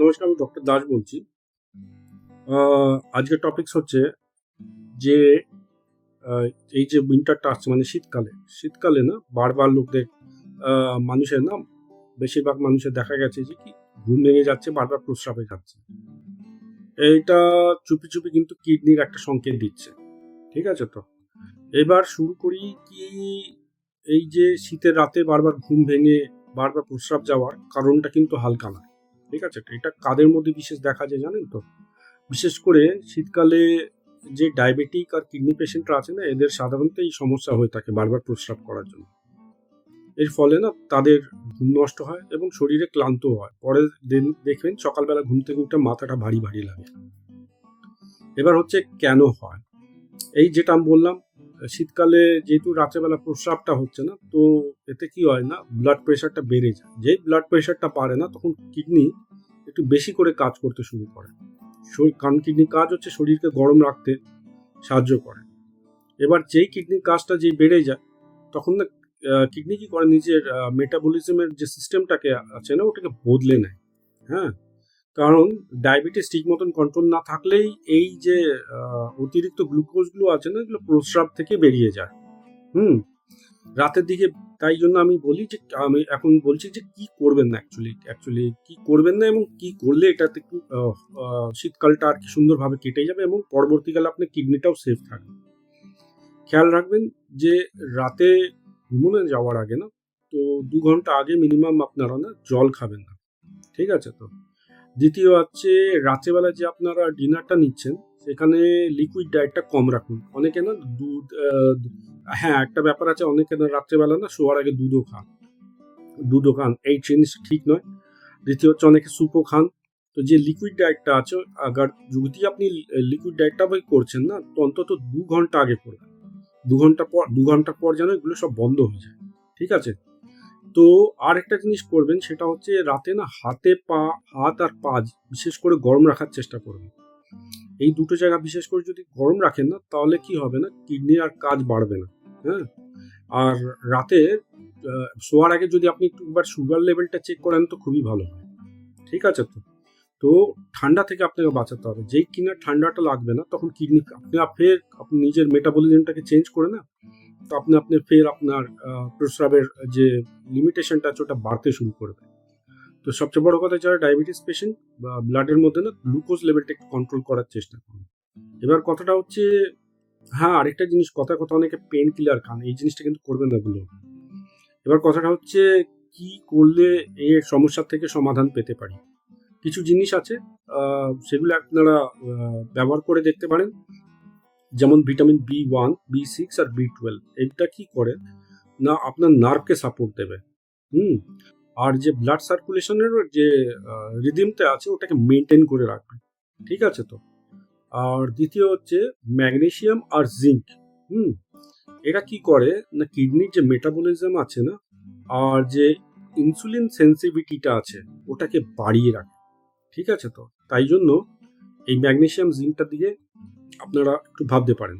নমস্কার, আমি ডক্টর দাস বলছি। আজকের টপিকস হচ্ছে যে এই যে উইন্টারটা আসছে মানে শীতকালে। শীতকালে না, বারবার লোকদের মানুষের না, বেশিরভাগ মানুষের দেখা গেছে যে কি, ঘুম ভেঙে যাচ্ছে, বারবার প্রস্রাবে যাচ্ছে। এইটা চুপি চুপি কিন্তু কিডনির একটা সংকেত দিচ্ছে। ঠিক আছে তো? এবার শুরু করি কি এই যে শীতের রাতে বারবার ঘুম ভেঙে, বারবার প্রস্রাব যাওয়ার কারণটা কিন্তু হালকা না ঠিক আছে? এটা কাদের মধ্যে বিশেষ দেখা যায় জানেন তো? বিশেষ করে শীতকালে যে ডায়াবেটিক আর কিডনি পেশেন্টরা আছে না, এদের সাধারণত এই সমস্যা হয়ে থাকে বারবার প্রস্রাব করার জন্য। এর ফলে না তাদের ঘুম নষ্ট হয় এবং শরীরে ক্লান্ত হয়। পরের দিন দেখবেন সকালবেলা ঘুম থেকে উঠে মাথাটা ভারী ভারী লাগে। এবার হচ্ছে কেন হয়? এই যেটা আমি বললাম শীতকালে যেহেতু রাত্রেবেলা প্রস্রাবটা হচ্ছে না, তো এতে কি হয় না ব্লাড প্রেশারটা বেড়ে যায়। যেই ব্লাড প্রেশারটা পারে না, তখন কিডনি একটু বেশি করে কাজ করতে শুরু করে। শরীর- কারণ কিডনি কাজ হচ্ছে শরীরকে গরম রাখতে সাহায্য করে। এবার যেই কিডনির কাজটা যেই বেড়ে যায়, তখন না কিডনি কি করে? নিজের মেটাবলিজমের যে সিস্টেমটাকে আছে না, ওটাকে বদলে নেয়। হ্যাঁ? কারণ ডায়াবেটিস ঠিক মতন কন্ট্রোল না থাকলেই এই যে অতিরিক্ত গ্লুকোজগুলো আছে না, এগুলো প্রস্রাব থেকে বেরিয়ে যায়। হুম? রাতের দিকে তাই জন্য আমি বলি যে, আমি এখন বলছি যে, কি করবেন না অ্যাকচুয়ালি অ্যাকচুয়ালি কি করবেন না এবং কি করলে এটাতে শীতকালটা আর কি সুন্দরভাবে কেটে যাবে এবং পরবর্তীকালে আপনার কিডনিটাও সেফ থাকবে। খেয়াল রাখবেন যে, রাতে ঘুমোনো যাওয়ার আগে না, তো দু ঘণ্টা আগে মিনিমাম আপনারা না জল খাবেন না। ঠিক আছে তো? দ্বিতীয় হচ্ছে রাত্রেবেলা যে আপনারা ডিনারটা নিচ্ছেন, সেখানে লিকুইড ডায়েটটা কম রাখুন। অনেকে না দুধ হ্যাঁ একটা ব্যাপার আছে, অনেকে না রাত্রেবেলা না শোয়ার আগে দুধও খান। দুধও খান, এই জিনিস ঠিক নয়। দ্বিতীয় হচ্ছে, অনেকে স্যুপও খান। তো যে লিকুইড ডায়েটটা আছে, আগার যদি আপনি লিকুইড ডায়েটটা বই করছেন না, তো অন্তত দু ঘণ্টা আগে করবেন। দু ঘণ্টা পর, দু ঘণ্টা পর যেন এগুলো সব বন্ধ হয়ে যায়। ঠিক আছে? তো আর একটা জিনিস করবেন, সেটা হচ্ছে রাতে না হাতে পা, হাত আর পা বিশেষ করে গরম রাখার চেষ্টা করবেন। এই দুটো জায়গা বিশেষ করে যদি গরম রাখেন না, তাহলে কি হবে না কিডনির আর কাজ বাড়বে না হ্যাঁ? আর রাতে শোয়ার আগে যদি আপনি একবার সুগার লেভেলটা চেক করেন তো খুবই ভালো হয়, ঠিক আছে তো? তো ঠান্ডা থেকে আপনাকে বাঁচাতে হবে, যেই কিনা ঠান্ডাটা লাগবে না, তখন কিডনি, আপনি ফের আপনি নিজের মেটাবলিজমটাকে চেঞ্জ করে না তো আপনি আপনি ফের আপনার প্রস্রাবের যে লিমিটেশনটা আছে, ওটা বাড়তে শুরু করবে তো সবচেয়ে বড় কথা যারা ডায়াবেটিস পেশেন্ট বা ব্লাডের মধ্যে না গ্লুকোজ লেভেলটা একটু কন্ট্রোল করার চেষ্টা করুন। এবার কথাটা হচ্ছে হ্যাঁ আরেকটা জিনিস কথা কথা অনেকে পেন কিলার খান, এই জিনিসটা কিন্তু করবেন না বলে এবার কথাটা হচ্ছে, কি করলে এর সমস্যা থেকে সমাধান পেতে পারি? কিছু জিনিস আছে সেগুলো আপনারা ব্যবহার করে দেখতে পারেন। যেমন vitamin B one B six আর বি টুয়েলভ এটা কি করে? না, আপনার নার্ভকে সাপোর্ট দেবে। হুম? আর যে ব্লাড সার্কুলেশনের যে রিদিমটা আছে, ওটাকে মেনটেন করে রাখবে। ঠিক আছে তো? আর দ্বিতীয় হচ্ছে ম্যাগনেসিয়াম আর জিঙ্ক হুম? এটা কি করে? না কিডনির যে মেটাবলিজম আছে না, আর যে ইনসুলিন সেন্সিভিটিটা আছে, ওটাকে বাড়িয়ে রাখে। ঠিক আছে তো? তাই জন্য এই ম্যাগনেসিয়াম জিঙ্কটার দিকে আপনারা একটু ভাবতে পারেন।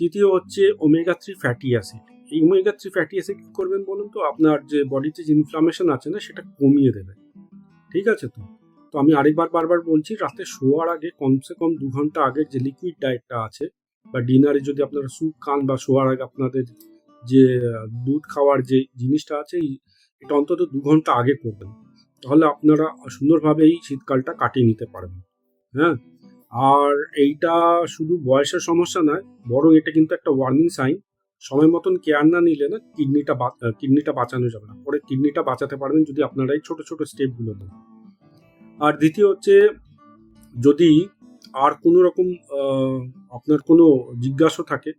তৃতীয় হচ্ছে ওমেগা থ্রি ফ্যাটি অ্যাসিড এই ওমেগা থ্রি ফ্যাটি অ্যাসিড কী করবেন বলুন তো? আপনার যে বডিতে যে ইনফ্লামেশন আছে না, সেটা কমিয়ে দেবে। ঠিক আছে তো? তো আমি আরেকবার বারবার বলছি, রাতে শোয়ার আগে কমসে কম দু ঘণ্টা আগের যে লিকুইড ডায়েটটা আছে, বা ডিনারে যদি আপনারা স্যুপ খান, বা শোয়ার আগে আপনাদের যে দুধ খাওয়ার যে জিনিসটা আছে এটা অন্তত দু ঘণ্টা আগে করবেন। তাহলে আপনারা সুন্দরভাবে এই শীতকালটা কাটিয়ে নিতে পারবেন। হ্যাঁ? আর এইটা শুধু বয়সের সমস্যা নয়, বরং এটা কিন্তু একটা ওয়ার্নিং সাইন সময় মতন কেয়ার না নিলে না কিডনিটা কিডনিটা বাঁচানো যাবে না। পরে কিডনিটা বাঁচাতে পারবেন যদি আপনারা এই ছোট ছোট স্টেপগুলো দেন। আর দ্বিতীয় হচ্ছে, যদি আর কোনো রকম আপনার কোনো জিজ্ঞাসা থাকে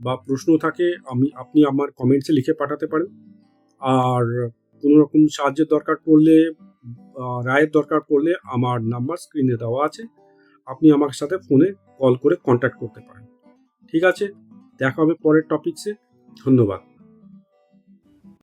বা প্রশ্ন থাকে, আমি, আপনি আমার কমেন্টসে লিখে পাঠাতে পারেন। আর কোনো রকম সাহায্যের দরকার পড়লে রায়ের দরকার পড়লে আমার নাম্বার স্ক্রিনে দেওয়া আছে। আপনি আমার সাথে ফোনে কল করে কন্ট্যাক্ট করতে পারেন। ঠিক আছে? দেখা হবে পরের টপিকসে ধন্যবাদ।